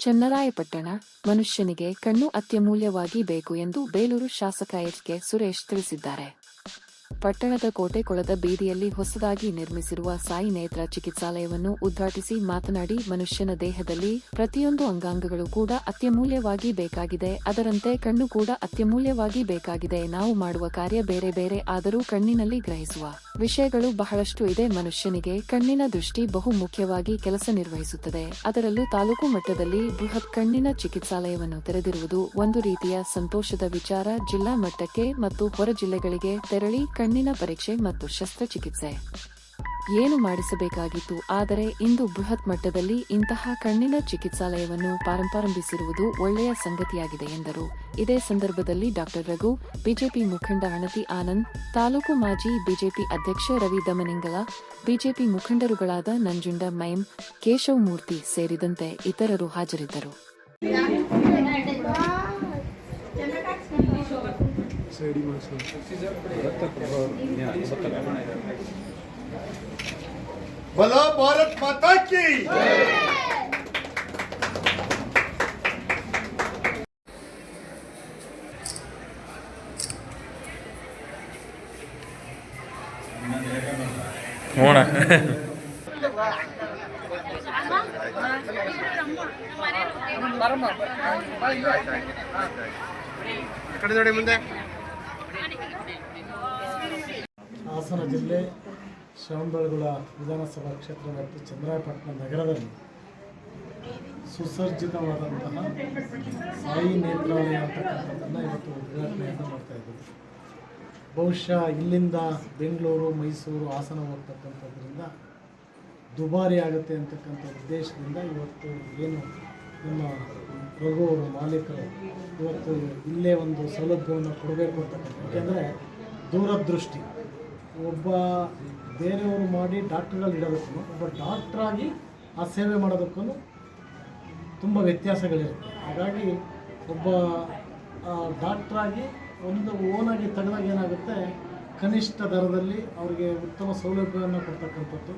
ಚನ್ನರಾಯಪಟ್ಟಣ ಮನುಷ್ಯನಿಗೆ ಕಣ್ಣು ಅತ್ಯಮೂಲ್ಯವಾಗಿ ಬೇಕು ಎಂದು ಬೇಲೂರು ಶಾಸಕ ಎಚ್ ಕೆ ಸುರೇಶ್ ತಿಳಿಸಿದ್ದಾರೆ. ಪಟ್ಟಣದ ಕೋಟೆಕೊಳದ ಬೀದಿಯಲ್ಲಿ ಹೊಸದಾಗಿ ನಿರ್ಮಿಸಿರುವ ಸಾಯಿ ನೇತ್ರ ಚಿಕಿತ್ಸಾಲಯವನ್ನು ಉದ್ಘಾಟಿಸಿ ಮಾತನಾಡಿ, ಮನುಷ್ಯನ ದೇಹದಲ್ಲಿ ಪ್ರತಿಯೊಂದು ಅಂಗಾಂಗಗಳು ಕೂಡ ಅತ್ಯಮೂಲ್ಯವಾಗಿ ಬೇಕಾಗಿದೆ. ಅದರಂತೆ ಕಣ್ಣು ಕೂಡ ಅತ್ಯಮೂಲ್ಯವಾಗಿ ಬೇಕಾಗಿದೆ. ನಾವು ಮಾಡುವ ಕಾರ್ಯ ಬೇರೆ ಬೇರೆ ಆದರೂ ಕಣ್ಣಿನಲ್ಲಿ ಗ್ರಹಿಸುವ ವಿಷಯಗಳು ಬಹಳಷ್ಟು ಇದೆ. ಮನುಷ್ಯನಿಗೆ ಕಣ್ಣಿನ ದೃಷ್ಟಿ ಬಹು ಮುಖ್ಯವಾಗಿ ಕೆಲಸ ನಿರ್ವಹಿಸುತ್ತದೆ. ಅದರಲ್ಲೂ ತಾಲೂಕು ಮಟ್ಟದಲ್ಲಿ ಬೃಹತ್ ಕಣ್ಣಿನ ಚಿಕಿತ್ಸಾಲಯವನ್ನು ತೆರೆದಿರುವುದು ಒಂದು ರೀತಿಯ ಸಂತೋಷದ ವಿಚಾರ. ಜಿಲ್ಲಾ ಮಟ್ಟಕ್ಕೆ ಮತ್ತು ಹೊರ ಜಿಲ್ಲೆಗಳಿಗೆ ತೆರಳಿ ಕಣ್ಣಿನ ಪರೀಕ್ಷೆ ಮತ್ತು ಶಸ್ತ್ರಚಿಕಿತ್ಸೆ. ಏನು ಮಾಡಿಸಬೇಕಾಗಿತ್ತು ಆದರೆ ಇಂದು ಬೃಹತ್ ಮಟ್ಟದಲ್ಲಿ ಇಂತಹ ಕಣ್ಣಿನ ಚಿಕಿತ್ಸಾಲಯವನ್ನು ಪ್ರಾರಂಭಿಸಿರುವುದು ಒಳ್ಳೆಯ ಸಂಗತಿಯಾಗಿದೆ ಎಂದರು. ಇದೇ ಸಂದರ್ಭದಲ್ಲಿ ಡಾಕ್ಟರ್ ರಘು, ಬಿಜೆಪಿ ಮುಖಂಡ ಅಣತಿ ಆನಂದ್, ತಾಲೂಕು ಮಾಜಿ ಬಿಜೆಪಿ ಅಧ್ಯಕ್ಷ ರವಿ ದಮನಿಂಗಲ, ಬಿಜೆಪಿ ಮುಖಂಡರುಗಳಾದ ನಂಜುಂಡ ಮೈಮ್, ಕೇಶವ್ ಮೂರ್ತಿ ಸೇರಿದಂತೆ ಇತರರು ಹಾಜರಿದ್ದರು. ಸಿಡಿ ಮಾಡಿಸು. ಬಲೋ ಭಾರತ್ ಮಾತಾ ಕಿ! ನೋಡ ಕಡೆ ನೋಡಿ ಮುಂದೆ. ಹಾಸನ ಜಿಲ್ಲೆ ಶ್ರವಣಬೆಳಗೊಳ ವಿಧಾನಸಭಾ ಕ್ಷೇತ್ರ ವ್ಯಾಪ್ತಿ ಚಂದ್ರಾಯಪಟ್ಟಣ ನಗರದಲ್ಲಿ ಸುಸರ್ಜಿತವಾದಂತಹ ಸಾಯಿ ನೇತ್ರಾಲಯ ಅಂತಕ್ಕಂಥದ್ದನ್ನು ಇವತ್ತು ಉದ್ಘಾಟನೆಯನ್ನು ಮಾಡ್ತಾ ಇದ್ದೀವಿ. ಬಹುಶಃ ಇಲ್ಲಿಂದ ಬೆಂಗಳೂರು, ಮೈಸೂರು, ಹಾಸನ ಹೋಗ್ತಕ್ಕಂಥದ್ರಿಂದ ದುಬಾರಿ ಆಗುತ್ತೆ ಅಂತಕ್ಕಂಥ ಉದ್ದೇಶದಿಂದ ಇವತ್ತು ಏನು ನಮ್ಮ ರಘು ಅವರು ಮಾಲೀಕರು ಇವತ್ತು ಇಲ್ಲೇ ಒಂದು ಸೌಲಭ್ಯವನ್ನು ಕೊಡಬೇಕು ಅಂತಕ್ಕಂಥ ಯಾಕೆಂದರೆ ದೂರದೃಷ್ಟಿ. ಒಬ್ಬ ಬೇರೆಯವರು ಮಾಡಿ ಡಾಕ್ಟ್ರ್ಗಳು ಇಡಬೇಕು ಒಬ್ಬ ಡಾಕ್ಟ್ರಾಗಿ ಆ ಸೇವೆ ಮಾಡೋದಕ್ಕೂ ತುಂಬ ವ್ಯತ್ಯಾಸಗಳಿರುತ್ತೆ. ಹಾಗಾಗಿ ಒಬ್ಬ ಡಾಕ್ಟ್ರಾಗಿ ಒಂದು ಓನಾಗಿ ತೆಗೆದಾಗ ಏನಾಗುತ್ತೆ, ಕನಿಷ್ಠ ದರದಲ್ಲಿ ಅವರಿಗೆ ಉತ್ತಮ ಸೌಲಭ್ಯವನ್ನು ಕೊಡ್ತಕ್ಕಂಥದ್ದು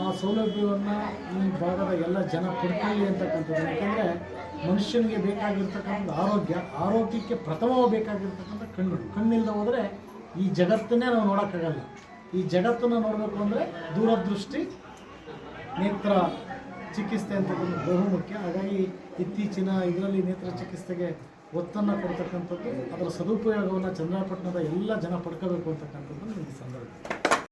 ಆ ಸೌಲಭ್ಯವನ್ನು ಈ ಭಾಗದ ಎಲ್ಲ ಜನ ಪಡ್ಕೊಳ್ಳಿ ಅಂತಕ್ಕಂಥದ್ದು ಯಾಕಂದರೆ ಮನುಷ್ಯನಿಗೆ ಬೇಕಾಗಿರ್ತಕ್ಕಂಥ ಆರೋಗ್ಯ, ಆರೋಗ್ಯಕ್ಕೆ ಪ್ರಥಮವಾಗಿ ಬೇಕಾಗಿರ್ತಕ್ಕಂಥ ಕಣ್ಣು. ಕಣ್ಣಿಲ್ಲದೆ ಹೋದರೆ ಈ ಜಗತ್ತನ್ನೇ ನಾವು ನೋಡೋಕ್ಕಾಗಲ್ಲ. ಈ ಜಗತ್ತನ್ನು ನೋಡಬೇಕು ಅಂದರೆ ದೂರದೃಷ್ಟಿ, ನೇತ್ರ ಚಿಕಿತ್ಸೆ ಅಂತಕ್ಕಂಥದ್ದು ಬಹುಮುಖ್ಯ ಹಾಗಾಗಿ ಇತ್ತೀಚಿನ ಇದರಲ್ಲಿ ನೇತ್ರ ಚಿಕಿತ್ಸೆಗೆ ಒತ್ತನ್ನು ಕೊಡ್ತಕ್ಕಂಥದ್ದು, ಅದರ ಸದುಪಯೋಗವನ್ನು ಚಂದ್ರಪಟ್ಟಣದ ಎಲ್ಲ ಜನ ಪಡ್ಕೋಬೇಕು ಅಂತಕ್ಕಂಥದ್ದು ಈ ಸಂದರ್ಭ.